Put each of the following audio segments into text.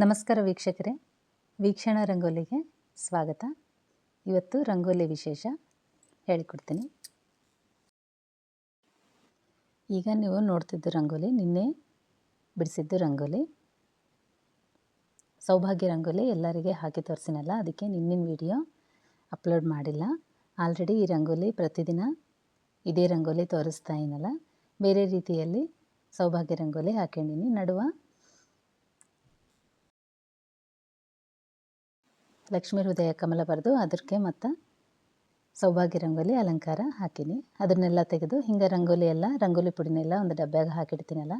ನಮಸ್ಕಾರ ವೀಕ್ಷಕರೇ. ವೀಕ್ಷಣ ರಂಗೋಲಿಗೆ ಸ್ವಾಗತ. ಇವತ್ತು ರಂಗೋಲಿ ವಿಶೇಷ ಹೇಳಿಕೊಡ್ತೀನಿ. ಈಗ ನೀವು ನೋಡ್ತಿದ್ದು ರಂಗೋಲಿ, ನಿನ್ನೆ ಬಿಡಿಸಿದ್ದು ರಂಗೋಲಿ. ಸೌಭಾಗ್ಯ ರಂಗೋಲಿ ಎಲ್ಲರಿಗೆ ಹಾಕಿ ತೋರಿಸಿನಲ್ಲ, ಅದಕ್ಕೆ ನಿನ್ನಿನ ವಿಡಿಯೋ ಅಪ್ಲೋಡ್ ಮಾಡಿಲ್ಲ. ಆಲ್ರೆಡಿ ಈ ರಂಗೋಲಿ ಪ್ರತಿದಿನ ಇದೇ ರಂಗೋಲಿ ತೋರಿಸ್ತಾ ಏನಲ್ಲ ಬೇರೆ ರೀತಿಯಲ್ಲಿ ಸೌಭಾಗ್ಯ ರಂಗೋಲಿ ಹಾಕೊಂಡಿನಿ ನಡುವ ಲಕ್ಷ್ಮೀ ಹೃದಯ ಕಮಲ ಬರೆದು ಅದಕ್ಕೆ ಮತ್ತು ಸೌಭಾಗ್ಯ ರಂಗೋಲಿ ಅಲಂಕಾರ ಹಾಕೀನಿ. ಅದನ್ನೆಲ್ಲ ತೆಗೆದು ಹಿಂಗೆ ರಂಗೋಲಿ ಎಲ್ಲ, ರಂಗೋಲಿ ಪುಡಿನೆಲ್ಲ ಒಂದು ಡಬ್ಬ್ಯಾಗ ಹಾಕಿಡ್ತೀನಲ್ಲ,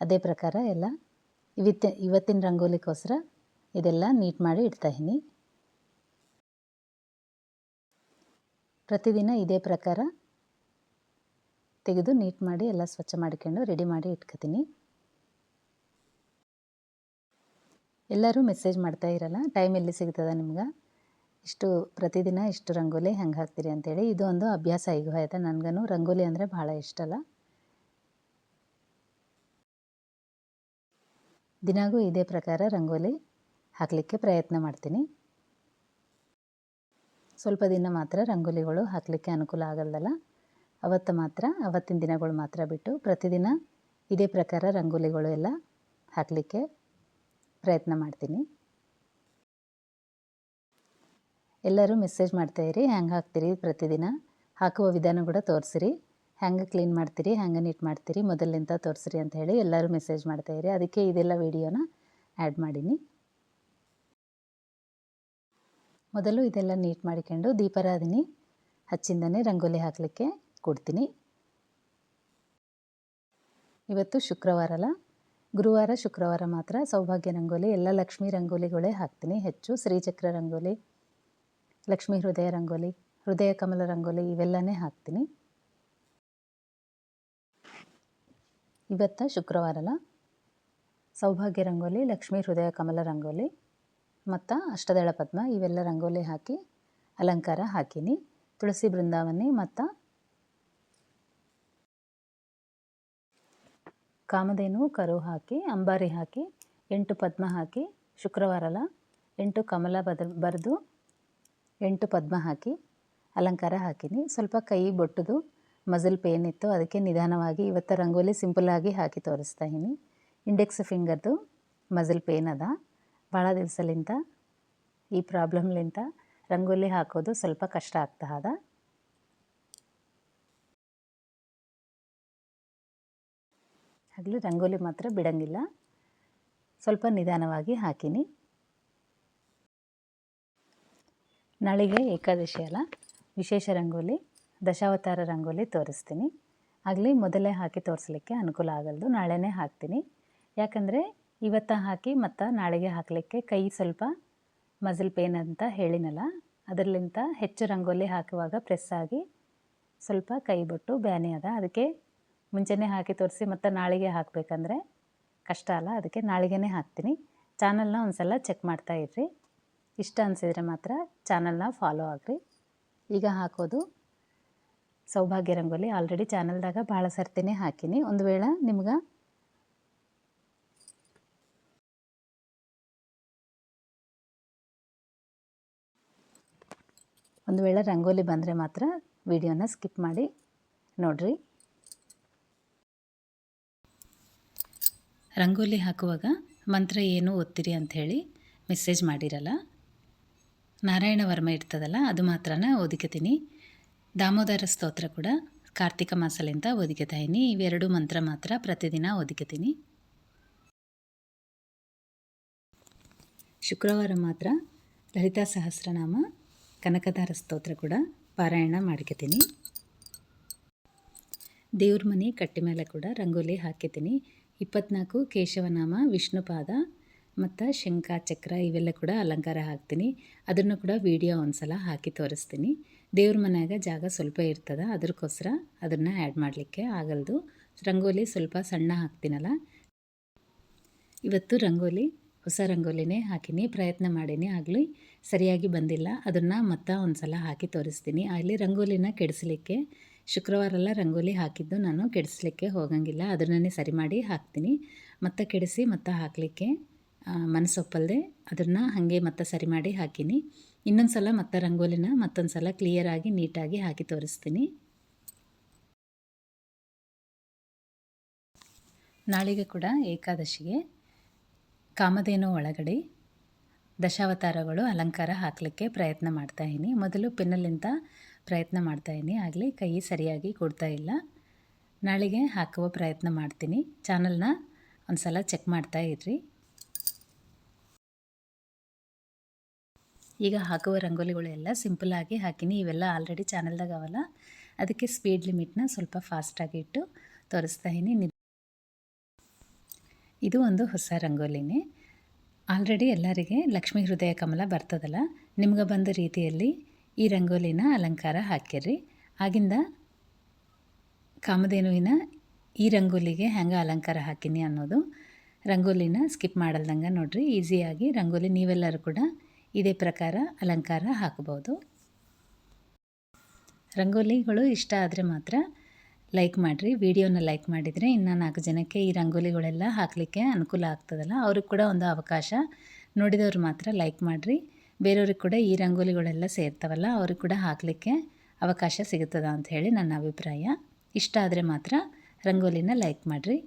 ಅದೇ ಪ್ರಕಾರ ಎಲ್ಲ ಇವತ್ತ, ಇವತ್ತಿನ ರಂಗೋಲಿಗೋಸ್ಕರ ಇದೆಲ್ಲ ನೀಟ್ ಮಾಡಿ ಇಡ್ತಾಯಿನಿ ಪ್ರತಿದಿನ ಇದೇ ಪ್ರಕಾರ ತೆಗೆದು ನೀಟ್ ಮಾಡಿ ಎಲ್ಲ ಸ್ವಚ್ಛ ಮಾಡಿಕೊಂಡು ರೆಡಿ ಮಾಡಿ ಇಟ್ಕೊತೀನಿ. ಎಲ್ಲರೂ ಮೆಸೇಜ್ ಮಾಡ್ತಾ ಇರಲ್ಲ ಟೈಮ್ ಎಲ್ಲಿ ಸಿಗ್ತದೆ ನಿಮ್ಗೆ? ಇಷ್ಟು ಪ್ರತಿದಿನ ಇಷ್ಟು ರಂಗೋಲಿ ಹೆಂಗೆ ಹಾಕ್ತೀರಿ ಅಂತೇಳಿ, ಇದು ಒಂದು ಅಭ್ಯಾಸ ಈಗ ಆಯ್ತಾ ನನಗೂ ರಂಗೋಲಿ ಅಂದರೆ ಭಾಳ ಇಷ್ಟ ಅಲ್ಲ. ದಿನಾಗೂ ಇದೇ ಪ್ರಕಾರ ರಂಗೋಲಿ ಹಾಕಲಿಕ್ಕೆ ಪ್ರಯತ್ನ ಮಾಡ್ತೀನಿ. ಸ್ವಲ್ಪ ದಿನ ಮಾತ್ರ ರಂಗೋಲಿಗಳು ಹಾಕಲಿಕ್ಕೆ ಅನುಕೂಲ ಆಗಲ್ದಲ್ಲ? ಅವತ್ತು ಮಾತ್ರ, ಅವತ್ತಿನ ದಿನಗಳು ಮಾತ್ರ ಬಿಟ್ಟು ಪ್ರತಿದಿನ ಇದೇ ಪ್ರಕಾರ ರಂಗೋಲಿಗಳು ಎಲ್ಲ ಹಾಕಲಿಕ್ಕೆ ಪ್ರಯತ್ನ ಮಾಡ್ತೀನಿ. ಎಲ್ಲರೂ ಮೆಸೇಜ್ ಮಾಡ್ತಾಯಿರಿ ಹೆಂಗೆ ಹಾಕ್ತೀರಿ ಪ್ರತಿದಿನ? ಹಾಕುವ ವಿಧಾನ ಕೂಡ ತೋರಿಸಿರಿ. ಹೆಂಗೆ ಕ್ಲೀನ್ ಮಾಡ್ತೀರಿ ಹೆಂಗೆ ನೀಟ್ ಮಾಡ್ತೀರಿ, ಮೊದಲಿಂದ ತೋರಿಸ್ರಿ ಅಂತ ಹೇಳಿ ಎಲ್ಲರೂ ಮೆಸೇಜ್ ಮಾಡ್ತಾಯಿರಿ ಅದಕ್ಕೆ ಇದೆಲ್ಲ ವೀಡಿಯೋನ ಆ್ಯಡ್ ಮಾಡೀನಿ. ಮೊದಲು ಇದೆಲ್ಲ ನೀಟ್ ಮಾಡಿಕೊಂಡು ದೀಪಾರಾಧನೆ ಹಚ್ಚಿಂದನೇ ರಂಗೋಲಿ ಹಾಕಲಿಕ್ಕೆ ಕೊಡ್ತೀನಿ. ಇವತ್ತು ಶುಕ್ರವಾರ ಅಲ್ಲ? ಗುರುವಾರ, ಶುಕ್ರವಾರ ಮಾತ್ರ ಸೌಭಾಗ್ಯ ರಂಗೋಲಿ, ಎಲ್ಲ ಲಕ್ಷ್ಮೀ ರಂಗೋಲಿಗಳೇ ಹಾಕ್ತೀನಿ ಹೆಚ್ಚು. ಶ್ರೀಚಕ್ರ ರಂಗೋಲಿ, ಲಕ್ಷ್ಮೀ ಹೃದಯ ರಂಗೋಲಿ, ಹೃದಯ ಕಮಲ ರಂಗೋಲಿ ಇವೆಲ್ಲನೇ ಹಾಕ್ತೀನಿ. ಇವತ್ತ ಶುಕ್ರವಾರಲ್ಲ, ಸೌಭಾಗ್ಯ ರಂಗೋಲಿ, ಲಕ್ಷ್ಮೀ ಹೃದಯ ಕಮಲ ರಂಗೋಲಿ, ಮತ್ತು ಅಷ್ಟದಳ ಪದ್ಮ ಇವೆಲ್ಲ ರಂಗೋಲಿ ಹಾಕಿ ಅಲಂಕಾರ ಹಾಕೀನಿ. ತುಳಸಿ ಬೃಂದಾವನಿ ಮತ್ತು ಕಾಮಧೇನು, ಕರು ಹಾಕಿ, ಅಂಬಾರಿ ಹಾಕಿ, ಎಂಟು ಪದ್ಮ ಹಾಕಿ, ಶುಕ್ರವಾರಲ, ಎಂಟು ಕಮಲ ಬದ, ಬರೆದು, ಎಂಟು ಪದ್ಮ ಹಾಕಿ, ಅಲಂಕಾರ ಹಾಕೀನಿ. ಸ್ವಲ್ಪ ಕೈ ಬೊಟ್ಟದು, ಮಜಲ್ ಪೇನ್ ಇತ್ತು, ಅದಕ್ಕೆ ನಿಧಾನವಾಗಿ ಇವತ್ತು ರಂಗೋಲಿ ಸಿಂಪಲ್ಲಾಗಿ ಹಾಕಿ ತೋರಿಸ್ತಾ ಇದ್ದೀನಿ. ಇಂಡೆಕ್ಸ್ ಫಿಂಗರ್ದು ಮಜಲ್ ಪೇನ್ ಅದ. ಭಾಳ ದಿವಸಲಿಂದ ಈ ಪ್ರಾಬ್ಲಮ್ಲಿಂತ ರಂಗೋಲಿ ಹಾಕೋದು ಸ್ವಲ್ಪ ಕಷ್ಟ ಆಗ್ತಾ ಅದ. ಆಗಲಿ ರಂಗೋಲಿ ಮಾತ್ರ ಬಿಡಂಗಿಲ್ಲ. ಸ್ವಲ್ಪ ನಿಧಾನವಾಗಿ ಹಾಕಿನಿ. ನಾಳೆಗೆ ಏಕಾದಶಿ ಅಲ್ಲ. ವಿಶೇಷ ರಂಗೋಲಿ, ದಶಾವತಾರ ರಂಗೋಲಿ ತೋರಿಸ್ತೀನಿ. ಆಗಲಿ ಮೊದಲೇ ಹಾಕಿ ತೋರಿಸ್ಲಿಕ್ಕೆ ಅನುಕೂಲ ಆಗಲ್ದು. ನಾಳೆನೇ ಹಾಕ್ತೀನಿ. ಯಾಕಂದರೆ ಇವತ್ತ ಹಾಕಿ ಮತ್ತು ನಾಳೆಗೆ ಹಾಕಲಿಕ್ಕೆ ಕೈ ಸ್ವಲ್ಪ ಮಜಲ್ ಪೇನ್ ಅಂತ ಹೇಳಿನಲ್ಲ ಅದರಲ್ಲಿಂದ ಹೆಚ್ಚು ರಂಗೋಲಿ ಹಾಕುವಾಗ ಪ್ರೆಸ್ ಆಗಿ ಸ್ವಲ್ಪ ಕೈ ಬಿಟ್ಟು ಬ್ಯಾನೆ ಅದ. ಅದಕ್ಕೆ ಮುಂಚೆನೇ ಹಾಕಿ ತೋರಿಸಿ ಮತ್ತು ನಾಳಿಗೆ ಹಾಕಬೇಕಂದ್ರೆ ಕಷ್ಟ ಅಲ್ಲ, ಅದಕ್ಕೆ ನಾಳಿಗೆನೇ ಹಾಕ್ತೀನಿ. ಚಾನಲ್ನ ಒಂದು ಸಲ ಚೆಕ್ ಮಾಡ್ತಾ ಇರ್ರಿ. ಇಷ್ಟ ಅನಿಸಿದರೆ ಮಾತ್ರ ಚಾನಲ್ನ ಫಾಲೋ ಆಗಿರಿ. ಈಗ ಹಾಕೋದು ಸೌಭಾಗ್ಯ ರಂಗೋಲಿ. ಆಲ್ರೆಡಿ ಚಾನಲ್ದಾಗ ಭಾಳ ಸರ್ತಿನೇ ಹಾಕಿನಿ. ಒಂದು ವೇಳೆ ನಿಮ್ಗೆ ಒಂದು ವೇಳೆ ರಂಗೋಲಿ ಬಂದರೆ ಮಾತ್ರ ವಿಡಿಯೋನ ಸ್ಕಿಪ್ ಮಾಡಿ ನೋಡಿರಿ. ರಂಗೋಲಿ ಹಾಕುವಾಗ ಮಂತ್ರ ಏನು ಓದ್ತೀರಿ ಅಂಥೇಳಿ ಮೆಸೇಜ್ ಮಾಡಿರಲ್ಲ. ನಾರಾಯಣ ವರ್ಮ ಇರ್ತದಲ್ಲ, ಅದು ಮಾತ್ರನ ಓದಿಕತೀನಿ. ದಾಮೋದರ ಸ್ತೋತ್ರ ಕೂಡ ಕಾರ್ತಿಕ ಮಾಸಲಿಂದ ಓದಿಕತಾಯಿನಿ ಇವೆರಡು ಮಂತ್ರ ಮಾತ್ರ ಪ್ರತಿದಿನ ಓದಿಕತೀನಿ. ಶುಕ್ರವಾರ ಮಾತ್ರ ಲಲಿತಾ ಸಹಸ್ರನಾಮ, ಕನಕದಾರ ಸ್ತೋತ್ರ ಕೂಡ ಪಾರಾಯಣ ಮಾಡ್ಕೊತೀನಿ. ದೇವ್ರ ಮನೆ ಕಟ್ಟಿ ಮೇಲೆ ಕೂಡ ರಂಗೋಲಿ ಹಾಕಿದ್ದೀನಿ. ಇಪ್ಪತ್ನಾಲ್ಕು ಕೇಶವನಾಮ, ವಿಷ್ಣುಪಾದ ಮತ್ತು ಶಂಖ ಚಕ್ರ ಇವೆಲ್ಲ ಕೂಡ ಅಲಂಕಾರ ಹಾಕ್ತೀನಿ. ಅದನ್ನು ಕೂಡ ವಿಡಿಯೋ ಒಂದು ಸಲ ಹಾಕಿ ತೋರಿಸ್ತೀನಿ. ದೇವ್ರ ಮನೆಯಾಗ ಜಾಗ ಸ್ವಲ್ಪ ಇರ್ತದೆ ಅದಕ್ಕೋಸ್ಕರ ಅದನ್ನು ಆ್ಯಡ್ ಮಾಡಲಿಕ್ಕೆ ಆಗಲ್ದು. ರಂಗೋಲಿ ಸ್ವಲ್ಪ ಸಣ್ಣ ಹಾಕ್ತೀನಲ್ಲ? ಇವತ್ತು ರಂಗೋಲಿ, ಹೊಸ ರಂಗೋಲಿನೇ ಹಾಕಿನಿ, ಪ್ರಯತ್ನ ಮಾಡೀನಿ ಆಗಲಿ. ಸರಿಯಾಗಿ ಬಂದಿಲ್ಲ, ಅದನ್ನು ಮತ್ತೆ ಒಂದು ಸಲ ಹಾಕಿ ತೋರಿಸ್ತೀನಿ. ಅಲ್ಲಿ ರಂಗೋಲಿನ ಕೆಡಿಸ್ಲಿಕ್ಕೆ ಶುಕ್ರವಾರ ರಂಗೋಲಿ ಹಾಕಿದ್ದು ನಾನು, ಕೆಡಿಸ್ಲಿಕ್ಕೆ ಹೋಗಂಗಿಲ್ಲ. ಅದನ್ನೇ ಸರಿ ಮಾಡಿ ಹಾಕ್ತೀನಿ. ಮತ್ತೆ ಕೆಡಿಸಿ ಮತ್ತೆ ಹಾಕಲಿಕ್ಕೆ ಮನಸ್ಸೊಪ್ಪಲ್ದೆ ಅದನ್ನು ಹಾಗೆ ಮತ್ತೆ ಸರಿ ಮಾಡಿ ಹಾಕಿನಿ. ಇನ್ನೊಂದು ಸಲ ಮತ್ತೆ ರಂಗೋಲಿನ ಮತ್ತೊಂದು ಸಲ ಕ್ಲಿಯರಾಗಿ ನೀಟಾಗಿ ಹಾಕಿ ತೋರಿಸ್ತೀನಿ. ನಾಳೆಗೆ ಕೂಡ ಏಕಾದಶಿಗೆ ಕಾಮಧೇನು ಒಳಗಡೆ ದಶಾವತಾರಗಳು ಅಲಂಕಾರ ಹಾಕಲಿಕ್ಕೆ ಪ್ರಯತ್ನ ಮಾಡ್ತಾಯಿನಿ ಮೊದಲು ಪೆನ್ನಲ್ಲಿಂದ ಪ್ರಯತ್ನ ಮಾಡ್ತಾಯಿದ್ದೀನಿ ಆಗಲಿ ಕೈ ಸರಿಯಾಗಿ ಕೊಡ್ತಾ ಇಲ್ಲ. ನಾಳೆಗೆ ಹಾಕುವ ಪ್ರಯತ್ನ ಮಾಡ್ತೀನಿ. ಚಾನಲ್ನ ಒಂದು ಸಲ ಚೆಕ್ ಮಾಡ್ತಾ ಇರ್ರಿ ಈಗ ಹಾಕುವ ರಂಗೋಲಿಗಳೆಲ್ಲ ಆಗಿ ಹಾಕಿನಿ. ಇವೆಲ್ಲ ಆಲ್ರೆಡಿ ಚಾನಲ್ದಾಗ ಅವಲ್ಲ. ಅದಕ್ಕೆ ಸ್ಪೀಡ್ ಲಿಮಿಟ್ನ ಸ್ವಲ್ಪ ಫಾಸ್ಟಾಗಿ ಇಟ್ಟು ತೋರಿಸ್ತಾ ಇದ್ದೀನಿ ಇದು ಒಂದು ಹೊಸ ರಂಗೋಲಿನೇ. ಆಲ್ರೆಡಿ ಎಲ್ಲರಿಗೆ ಲಕ್ಷ್ಮೀ ಹೃದಯ ಕಮಲ ಬರ್ತದಲ್ಲ? ನಿಮ್ಗೆ ಬಂದ ರೀತಿಯಲ್ಲಿ ಈ ರಂಗೋಲಿನ ಅಲಂಕಾರ ಹಾಕ್ಯರಿ ಆಗಿಂದ ಕಾಮಧೇನುವಿನ ಈ ರಂಗೋಲಿಗೆ ಹೆಂಗೆ ಅಲಂಕಾರ ಹಾಕಿನಿ ಅನ್ನೋದು ರಂಗೋಲಿನ ಸ್ಕಿಪ್ ಮಾಡಲ್ದಂಗೆ ನೋಡಿರಿ. ಈಸಿಯಾಗಿ ರಂಗೋಲಿ ನೀವೆಲ್ಲರೂ ಕೂಡ ಇದೇ ಪ್ರಕಾರ ಅಲಂಕಾರ ಹಾಕಬಹುದು. ರಂಗೋಲಿಗಳು ಇಷ್ಟ ಆದರೆ ಮಾತ್ರ ಲೈಕ್ ಮಾಡಿರಿ. ವಿಡಿಯೋನ ಲೈಕ್ ಮಾಡಿದರೆ ಇನ್ನು ನಾಲ್ಕು ಜನಕ್ಕೆ ಈ ರಂಗೋಲಿಗಳೆಲ್ಲ ಹಾಕಲಿಕ್ಕೆ ಅನುಕೂಲ ಆಗ್ತದಲ್ಲ. ಅವ್ರಿಗೆ ಕೂಡ ಒಂದು ಅವಕಾಶ ನೋಡಿದವ್ರು ಮಾತ್ರ ಲೈಕ್ ಮಾಡಿರಿ. ಬೇರೆಯವ್ರಿಗೆ ಕೂಡ ಈ ರಂಗೋಲಿಗಳೆಲ್ಲ ಸೇರ್ತಾವಲ್ಲ, ಅವ್ರಿಗೆ ಕೂಡ ಹಾಕಲಿಕ್ಕೆ ಅವಕಾಶ ಸಿಗುತ್ತದ ಅಂತ ಹೇಳಿ ನನ್ನ ಅಭಿಪ್ರಾಯ. ಇಷ್ಟ ಆದರೆ ಮಾತ್ರ ರಂಗೋಲಿನ ಲೈಕ್ ಮಾಡಿರಿ.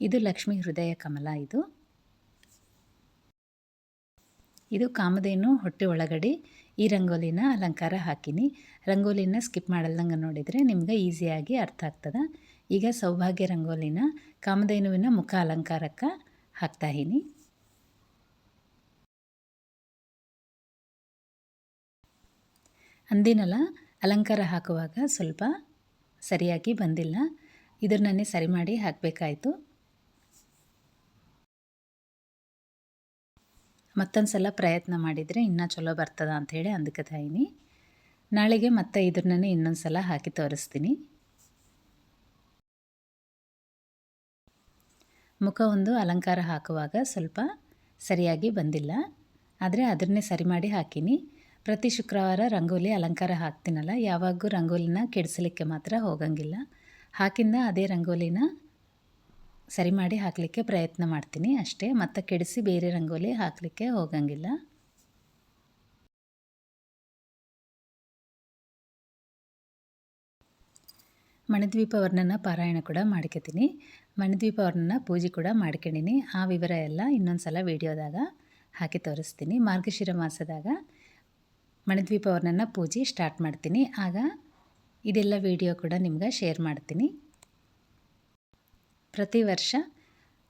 ಇದು ಲಕ್ಷ್ಮೀ ಹೃದಯ ಕಮಲ ಇದು. ಇದು ಕಾಮಧೇನು ಹೊಟ್ಟೆ ಒಳಗಡೆ ಈ ರಂಗೋಲಿನ ಅಲಂಕಾರ ಹಾಕಿನಿ. ರಂಗೋಲಿನ ಸ್ಕಿಪ್ ಮಾಡಲ್ದಂಗೆ ನೋಡಿದರೆ ನಿಮ್ಗೆ ಈಸಿಯಾಗಿ ಅರ್ಥ ಆಗ್ತದೆ. ಈಗ ಸೌಭಾಗ್ಯ ರಂಗೋಲಿನ ಕಾಮಧೇನುವಿನ ಮುಖ ಅಲಂಕಾರಕ್ಕೆ ಹಾಕ್ತಾಯಿನಿ ಅಂದಿನಲ್ಲ, ಅಲಂಕಾರ ಹಾಕುವಾಗ ಸ್ವಲ್ಪ ಸರಿಯಾಗಿ ಬಂದಿಲ್ಲ. ಇದನ್ನೇ ಸರಿ ಮಾಡಿ ಹಾಕಬೇಕಾಯಿತು. ಮತ್ತೊಂದು ಸಲ ಪ್ರಯತ್ನ ಮಾಡಿದರೆ ಇನ್ನೂ ಚಲೋ ಬರ್ತದ ಅಂಥೇಳಿ ಅಂದ್ಕೊತಾಯಿನಿ ನಾಳೆಗೆ ಮತ್ತೆ ಇದನ್ನೇ ಇನ್ನೊಂದು ಸಲ ಹಾಕಿ ತೋರಿಸ್ತೀನಿ. ಮುಖ ಒಂದು ಅಲಂಕಾರ ಹಾಕುವಾಗ ಸ್ವಲ್ಪ ಸರಿಯಾಗಿ ಬಂದಿಲ್ಲ. ಆದರೆ ಅದನ್ನೇ ಸರಿ ಮಾಡಿ ಹಾಕಿನಿ. ಪ್ರತಿ ಶುಕ್ರವಾರ ರಂಗೋಲಿ ಅಲಂಕಾರ ಹಾಕ್ತೀನಲ್ಲ ಯಾವಾಗೂ ರಂಗೋಲಿನ ಕೆಡಿಸಲಿಕ್ಕೆ ಮಾತ್ರ ಹೋಗಂಗಿಲ್ಲ. ಹಾಕಿಂದ ಅದೇ ರಂಗೋಲಿನ ಸರಿ ಮಾಡಿ ಹಾಕಲಿಕ್ಕೆ ಪ್ರಯತ್ನ ಮಾಡ್ತೀನಿ ಅಷ್ಟೇ. ಮತ್ತೆ ಕೆಡಿಸಿ ಬೇರೆ ರಂಗೋಲಿ ಹಾಕಲಿಕ್ಕೆ ಹೋಗಂಗಿಲ್ಲ. ಮಣಿದ್ವೀಪ ವರ್ಣನ ಪಾರಾಯಣ ಕೂಡ ಮಾಡ್ಕೊತೀನಿ. ಮಣಿದ್ವೀಪ ವರ್ಣನ ಪೂಜೆ ಕೂಡ ಮಾಡ್ಕೊಂಡಿನಿ. ಆ ವಿವರ ಎಲ್ಲ ಇನ್ನೊಂದು ಸಲ ವೀಡಿಯೋದಾಗ ಹಾಕಿ ತೋರಿಸ್ತೀನಿ. ಮಾರ್ಗಶಿರ ಮಾಸದಾಗ ಮಣಿದ್ವೀಪ ವರ್ಣನ ಪೂಜೆ ಸ್ಟಾರ್ಟ್ ಮಾಡ್ತೀನಿ. ಆಗ ಇದೆಲ್ಲ ವಿಡಿಯೋ ಕೂಡ ನಿಮ್ಗೆ ಶೇರ್ ಮಾಡ್ತೀನಿ. ಪ್ರತಿ ವರ್ಷ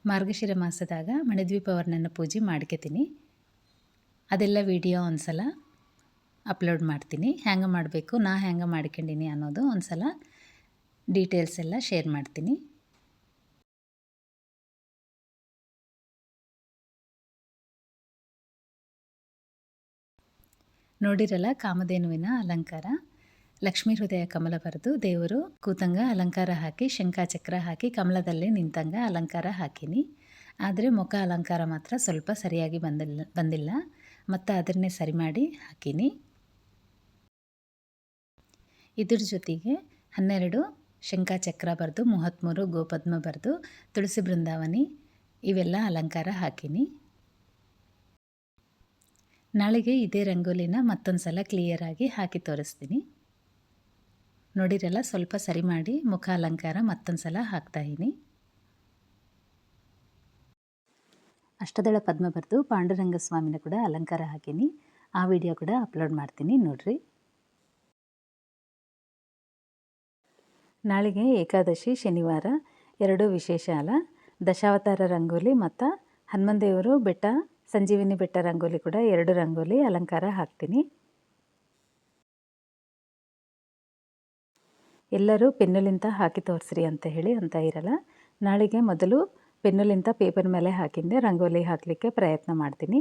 ಮಾರ್ಗಶಿರ ಮಾಸದಾಗ ಮಣಿದ್ವೀಪ ವರ್ಣನ ಪೂಜೆ ಮಾಡ್ಕೋತೀನಿ. ಅದೆಲ್ಲ ವಿಡಿಯೋ ಒಂದು ಸಲ ಅಪ್ಲೋಡ್ ಮಾಡ್ತೀನಿ. ಹ್ಯಾಂಗೆ ಮಾಡಬೇಕು, ನಾ ಹ್ಯಾಂಗೆ ಮಾಡ್ಕೊಂಡಿನಿ ಅನ್ನೋದು ಒಂದು ಸಲ ಡೀಟೇಲ್ಸ್ ಎಲ್ಲ ಶೇರ್ ಮಾಡ್ತೀನಿ. ನೋಡಿರಲ್ಲ ಕಾಮಧೇನುವಿನ ಅಲಂಕಾರ? ಲಕ್ಷ್ಮೀ ಹೃದಯ ಕಮಲ ಬರೆದು ದೇವರು ಕೂತಂಗ ಅಲಂಕಾರ ಹಾಕಿ ಶಂಖಾಚಕ್ರ ಹಾಕಿ, ಕಮಲದಲ್ಲೇ ನಿಂತಂಗ ಅಲಂಕಾರ ಹಾಕಿನಿ. ಆದರೆ ಮುಖ ಅಲಂಕಾರ ಮಾತ್ರ ಸ್ವಲ್ಪ ಸರಿಯಾಗಿ ಬಂದಿಲ್ಲ ಬಂದಿಲ್ಲ. ಮತ್ತು ಅದನ್ನೇ ಸರಿ ಮಾಡಿ ಹಾಕೀನಿ. ಇದ್ರ ಜೊತೆಗೆ ಹನ್ನೆರಡು ಶಂಖಾಚಕ್ರ ಬರೆದು ಮೂವತ್ತ್ಮೂರು ಗೋಪದ್ಮ ಬರೆದು, ತುಳಸಿ ಬೃಂದಾವನಿ ಇವೆಲ್ಲ ಅಲಂಕಾರ ಹಾಕೀನಿ. ನಾಳೆಗೆ ಇದೇ ರಂಗೋಲಿನ ಮತ್ತೊಂದು ಸಲ ಕ್ಲಿಯರಾಗಿ ಹಾಕಿ ತೋರಿಸ್ತೀನಿ. ನೋಡಿರಲ್ಲ, ಸ್ವಲ್ಪ ಸರಿ ಮಾಡಿ ಮುಖ ಅಲಂಕಾರ ಮತ್ತೊಂದು ಸಲ ಹಾಕ್ತಾಯಿನಿ ಅಷ್ಟದಳ ಪದ್ಮ ಬರೆದು ಪಾಂಡುರಂಗ ಸ್ವಾಮಿನ ಕೂಡ ಅಲಂಕಾರ ಹಾಕೀನಿ. ಆ ವಿಡಿಯೋ ಕೂಡ ಅಪ್ಲೋಡ್ ಮಾಡ್ತೀನಿ ನೋಡಿರಿ. ನಾಳೆಗೆ ಏಕಾದಶಿ ಶನಿವಾರ, ಎರಡು ವಿಶೇಷ ಅಲ್ಲ. ದಶಾವತಾರ ರಂಗೋಲಿ ಮತ್ತು ಹನುಮಂದೇವರು ಬೆಟ್ಟ, ಸಂಜೀವಿನಿ ಬೆಟ್ಟ ರಂಗೋಲಿ ಕೂಡ ಎರಡು ರಂಗೋಲಿ ಅಲಂಕಾರ ಹಾಕ್ತೀನಿ. ಎಲ್ಲರೂ ಪೆನ್ನುಲಿಂತ ಹಾಕಿ ತೋರಿಸ್ರಿ ಅಂತ ಹೇಳಿ ಅಂತ ಇರಲ್ಲ. ನಾಳೆಗೆ ಮೊದಲು ಪೆನ್ನುಲಿಂತ ಪೇಪರ್ ಮೇಲೆ ಹಾಕಿಂದೆ ರಂಗೋಲಿ ಹಾಕಲಿಕ್ಕೆ ಪ್ರಯತ್ನ ಮಾಡ್ತೀನಿ.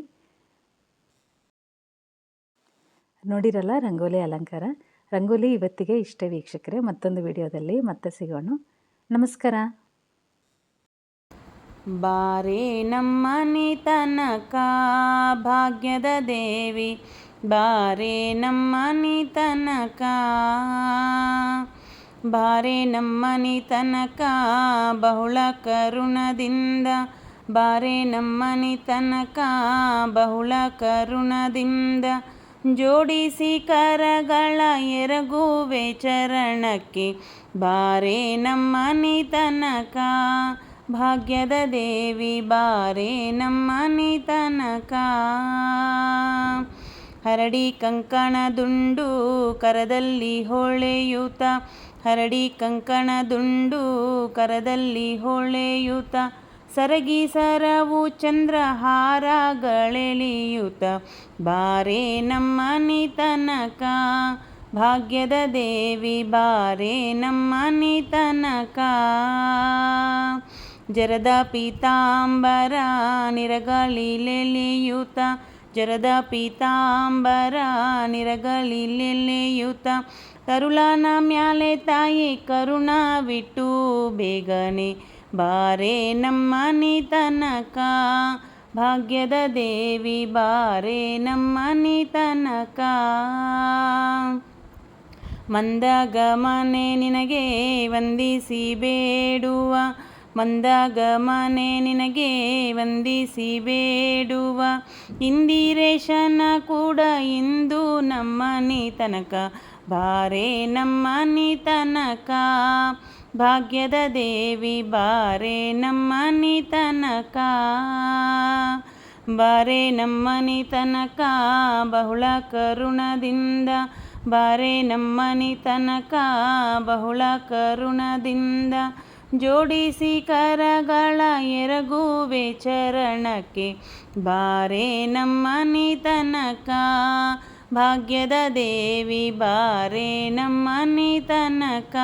ನೋಡಿರಲ್ಲ ರಂಗೋಲಿ ಅಲಂಕಾರ? ರಂಗೋಲಿ ಇವತ್ತಿಗೆ ಇಷ್ಟೇ ವೀಕ್ಷಕರೇ, ಮತ್ತೊಂದು ವಿಡಿಯೋದಲ್ಲಿ ಮತ್ತೆ ಸಿಗೋಣ. ನಮಸ್ಕಾರ. ಬಾರೆ ನಮ್ಮ ತನಕ ಭಾಗ್ಯದ ದೇವಿ, ಬಾರೆ ನಮ್ಮ ತನಕ ಬಾರೆ ನಮ್ಮನಿ ತನಕ ಬಹುಳ ಕರುಣದಿಂದ. ಬಾರೆ ನಮ್ಮನಿ ತನಕ ಬಹುಳ ಕರುಣದಿಂದ. ಜೋಡಿಸಿ ಕರಗಳ ಎರಗುವೆ ಚರಣಕ್ಕೆ. ಬಾರೆ ನಮ್ಮನಿ ತನಕ ಭಾಗ್ಯದ ದೇವಿ, ಬಾರೆ ನಮ್ಮನಿ ತನಕ. ಹರಡಿ ಕಂಕಣ ದುಂಡು ಕರದಲ್ಲಿ ಹೊಳೆಯುತ್ತ. ಹರಡಿ ಕಂಕಣ ದುಂಡು ಕರದಲ್ಲಿ ಹೊಳೆಯುತ ಸರಗಿ ಸರವು ಚಂದ್ರಹಾರಗಳೆಲಿಯುತ್ತ ಬಾರೆ ನಮ್ಮ ನಿತನಕ, ಭಾಗ್ಯದ ದೇವಿ, ಬಾರೆ ನಮ್ಮ ನಿತನಕ. ಜರದ ಪೀತಾಂಬರ ನಿರಗಳಿಲೆಲಿಯುತ ಜರದ ಪೀತಾಂಬರ ನಿರಗಳಿಲೆಲಿಯುತ ಕರುಳನ ಮ್ಯಾಲೆ ತಾಯಿ ಕರುಣ ಬಿಟ್ಟು ಬೇಗನೆ ಬಾರೆ ನಮ್ಮನಿ ತನಕ ಭಾಗ್ಯದ ದೇವಿ ಬಾರೆ ನಮ್ಮನಿ ತನಕ ಮಂದಗಮನೆ ನಿನಗೆ ವಂದಿಸಿ ಬೇಡುವ. ಮಂದಗಮನೆ ನಿನಗೆ ವಂದಿಸಿ ಬೇಡುವ ಇಂದಿರೇಶನ ಕೂಡ ಇಂದು ನಮ್ಮ ತನಕ ಬಾರೆ ನಮ್ಮ ತನಕ ಭಾಗ್ಯದ ದೇವಿ, ಬಾರೆ ನಮ್ಮ ತನಕ ಬಾರೆ ನಮ್ಮನಿ ತನಕ ಬಹುಳ ಕರುಣದಿಂದ. ಬಾರೆ ನಮ್ಮ ತನಕ ಬಹುಳ ಕರುಣದಿಂದ. ಜೋಡಿಸಿ ಕರಗಳ ಎರಗುವೆ ಚರಣಕ್ಕೆ. ಬಾರೆ ನಮ್ಮನಿತನಕ ಭಾಗ್ಯದ ದೇವಿ ಬಾರೆ ನಮ್ಮನಿ ತನಕ